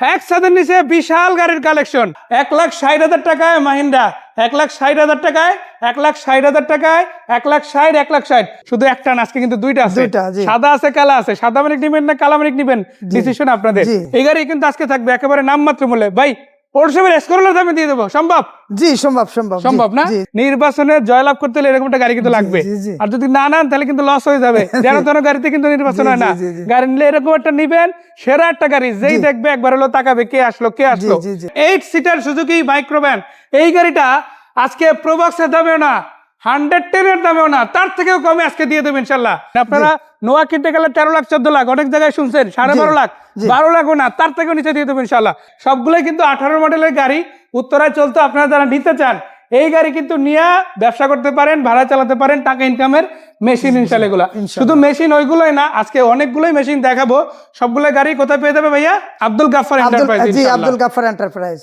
এক ছাদের নিচে বিশাল গাড়ির কালেকশন এক লাখ ষাট হাজার টাকায় মাহিন্দ্রা এক লাখ ষাট হাজার টাকায় এক লাখ ষাট হাজার টাকায় এক লাখ ষাট এক লাখ ষাট। শুধু একটা না আজকে কিন্তু দুইটা আছে। সাদা আছে কালা আছে। সাদা মানিক নিবেন না কালা মানিক নিবেন? ডিসিশন আপনাদের। এই গাড়ি কিন্তু আজকে থাকবে একেবারে নাম মাত্র মূল্যে। ভাই পৌরসভার এসকোরলার দামে দিয়ে দেবো। সম্ভব? জি সম্ভব সম্ভব। সম্ভব না? নির্বাচনে জয়লাভ করতে হলে এরকম একটা গাড়ি কিন্তু লাগবে। আর যদি না নেন তাহলে কিন্তু লস হয়ে যাবে। যেন তেন গাড়িতে কিন্তু নির্বাচন হয় না। গাড়ি নিলে এরকম একটা নিবেন সেরা একটা গাড়ি। যেই দেখবে একবার হলো তাকাবে কে আসলো কে আসলো। এইট সিটার সুজুকি মাইক্রোভ্যান এই গাড়িটা আজকে প্রবক্সের দামেও না হান্ড্রেড টেনের দামেও না তার থেকেও কমে আজকে দিয়ে দেবেন ইনশাল্লাহ। আপনারা নোয়া কিনতে গেলে তেরো লাখ চোদ্দ লাখ অনেক জায়গায় শুনছেন সাড়ে বারো লাখ বারো লাখও না তার থেকেও নিচে দিয়ে দেবেন ইনশাল্লাহ সবগুলোই কিন্তু আঠারো মডেলের গাড়ি উত্তরায় চলতো আপনারা যারা নিতে চান এই গাড়ি কিন্তু নিয়ে ব্যবসা করতে পারেন ভাড়া চালাতে পারেন টাকা ইনকামের মেশিন ইনশাল এগুলা। শুধু মেশিন ওইগুলোই না আজকে অনেকগুলোই মেশিন দেখাবো সবগুলো গাড়ি কোথায় পেয়ে যাবে ভাইয়া? আব্দুল গাফার এন্টারপ্রাইজ আব্দুল গাফার এন্টারপ্রাইজ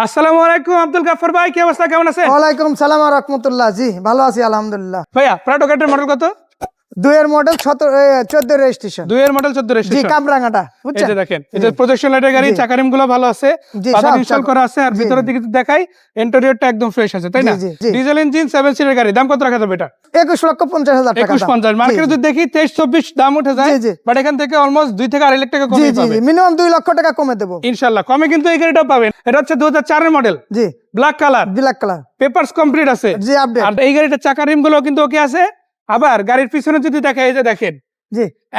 আসসালামু আলাইকুম আব্দুল গাফর ভাই কি অবস্থা? কেমন আছে ওয়ালাইকুম সালাম রহমতুল্লাহ। জি ভালো আছি আলহামদুলিল্লাহ। ভাইয়া প্রাটো কাটের মডেল কত? দুইয়ের মডেল রেজিস্ট্রেশন দুইয়ের মডেল চোদ্দ জি রেজিস্ট্রেশন কামরাঙ্গাটা এই বুঝছেন? যে দেখেন এটা প্রজেকশন লাইটের গাড়ি চাকারিমগুলো ভালো আছে বাজার ইনস্টল করা আছে আর ভিতরের দিকে দেখাই ইন্টেরিয়রটা একদম ফ্রেশ আছে তাই না। ডিজেল ইঞ্জিন সেভেন সিটের গাড়ি দাম কত রাখা যাবে এটা? একুশ লক্ষ পঞ্চাশ হাজার টাকা একুশ দাম। পঞ্চাশ মার্কেটে যদি দেখি তেইশ চব্বিশ দাম উঠে যায়। বাট এখান থেকে অলমোস্ট দুই থেকে আড়াই লাখ টাকা কমে পাবে। জি মিনিমাম দুই লক্ষ টাকা কমে দেবো। ইনশাল্লাহ কমে কিন্তু এই গাড়িটা পাবেন। এটা হচ্ছে দু হাজার চারের মডেল জি। Black colour black colour papers complete আছে। জি আপডেট আর এই গাড়িটা চাকা রিমগুলো কিন্তু ওকে আছে। আবার গাড়ির পিছনে যদি দেখে এই যে দেখেন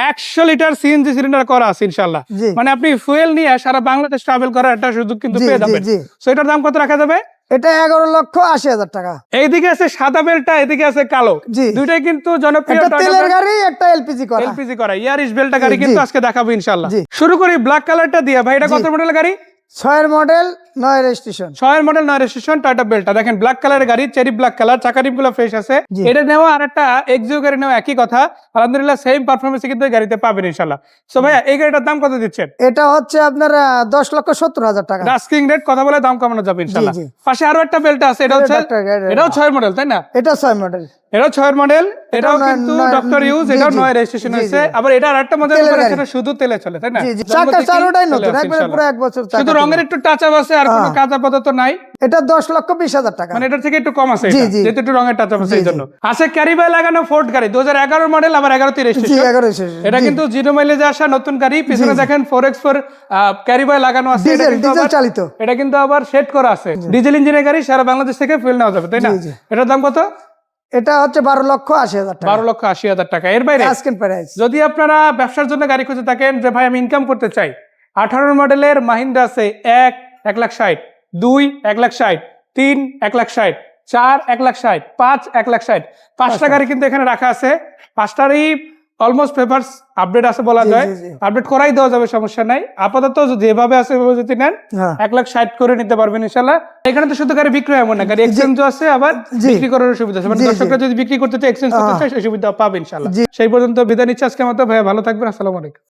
একশো লিটার সিএনজি সিলিন্ডার করা আছে ইনশাল্লাহ মানে আপনি ফুয়েল নিয়ে সারা বাংলাদেশ ট্রাভেল করার একটা সুযোগ কিন্তু পেয়ে যাবেন। সো এটার দাম কত রাখা যাবে? এটা এগারো লক্ষ আশি হাজার টাকা। এইদিকে আছে সাদা বেলটা এদিকে আছে কালো। দুইটাই কিন্তু জনপ্রিয় তেলের গাড়ি একটা এলপিজি করা। এলপিজি করা ইয়ারিশ বেলটা গাড়ি কিন্তু আজকে দেখাবো ইনশাল্লাহ শুরু করি ব্ল্যাক কালারটা দিয়ে। ভাই এটা কত মডেল গাড়ি? ছয়ের মডেল নয় রেজিস্ট্রেশন ছয়ের মডেল নয় রেজিস্ট্রেশন টয়টা বেলটা দেখেন ব্ল্যাক কালারের গাড়ি চেরি ব্ল্যাক কালার চাকা গুলো ফ্রেশ আছে এটা নেওয়া আর একটা এক্সিও গাড়ি নেওয়া একই কথা। আলহামদুলিল্লাহ সেম পারফরমেন্স কিন্তু গাড়িতে পাবেন ইনশাল্লাহ সো ভাইয়া এই গাড়িটার দাম কত দিচ্ছেন? এটা হচ্ছে আপনার দশ লক্ষ সত্তর হাজার টাকা। ডাস্কিং রেট কথা বলে দাম কমানো যাবে ইনশাল্লাহ পাশে আরও একটা বেলটা আছে এটা হচ্ছে এটাও মডেল তাই না? এটা ছয় মডেল এটাও ছয়ের মডেল এটাও কিন্তু ডক্টর ইউজ এটাও নয় রেজিস্ট্রেশন হয়েছে। আবার এটা আরেকটা মজার ব্যাপার সেটা শুধু তেলে চলে তাই না? জি জি। জন্ম চাকা চারোটাই নতুন একবারে পুরো এক বছর শুধু রঙের একটু টাচ আপ আছে আর কোনো হ্যাঁ। নাই? এটা দশ লক্ষ বিশ হাজার টাকা। মানে এটার থেকে একটু কম আছে। যেহেতু একটু রঙের টাচ আছে এই জন্য আছে ক্যারিবাই লাগানো ফোর্ড গাড়ি দু হাজার এগারো মডেল আবার এগারো শেষ এটা কিন্তু জিরো মাইলেজে আসা নতুন গাড়ি। পিছনে দেখেন ফোর এক্স ফোর ক্যারিবাই লাগানো আছে। ডিজেল চালিত। এটা কিন্তু আবার সেট করা আছে। ডিজেল ইঞ্জিনের গাড়ি সারা বাংলাদেশ থেকে নেওয়া যাবে তাই না। এটার দাম কত? এটা হচ্ছে বারো লক্ষ আশি হাজার টাকা। বারো লক্ষ আশি হাজার টাকা। এর বাইরে প্রাইস যদি আপনারা ব্যবসার জন্য গাড়ি খুঁজে থাকেন যে ভাই আমি ইনকাম করতে চাই আঠারো মডেলের মাহিন্দ্রা আছে এক এক লাখ ষাট দুই এক লাখ ষাট তিন এক লাখ ষাট চার এক লাখ ষাট পাঁচ এক লাখ ষাট। পাঁচটা গাড়ি কিন্তু এখানে রাখা আছে। পাঁচটারই অলমোস্ট পেপারস আপডেট আছে বলা যায়। আপডেট করাই দেওয়া যাবে সমস্যা নাই। আপাতত যেভাবে আছে ওইভাবে যদি নেন হ্যাঁ। এক লাখ ষাট করে নিতে পারবেন ইনশাল্লাহ এখানে তো শুধু গাড়ি বিক্রয় এমন না গাড়ি এক্সচেঞ্জও আছে আবার বিক্রি করার সুবিধা আছে। মানে। দর্শকরা যদি বিক্রি করতে চায় এক্সচেঞ্জ করতে। চায় সেই সুবিধা পাবে ইনশাল্লাহ সেই পর্যন্ত বিদায় নিচ্ছে আজকে মতো। ভাইয়া ভালো থাকবেন। আসসালামু আলাইকুম।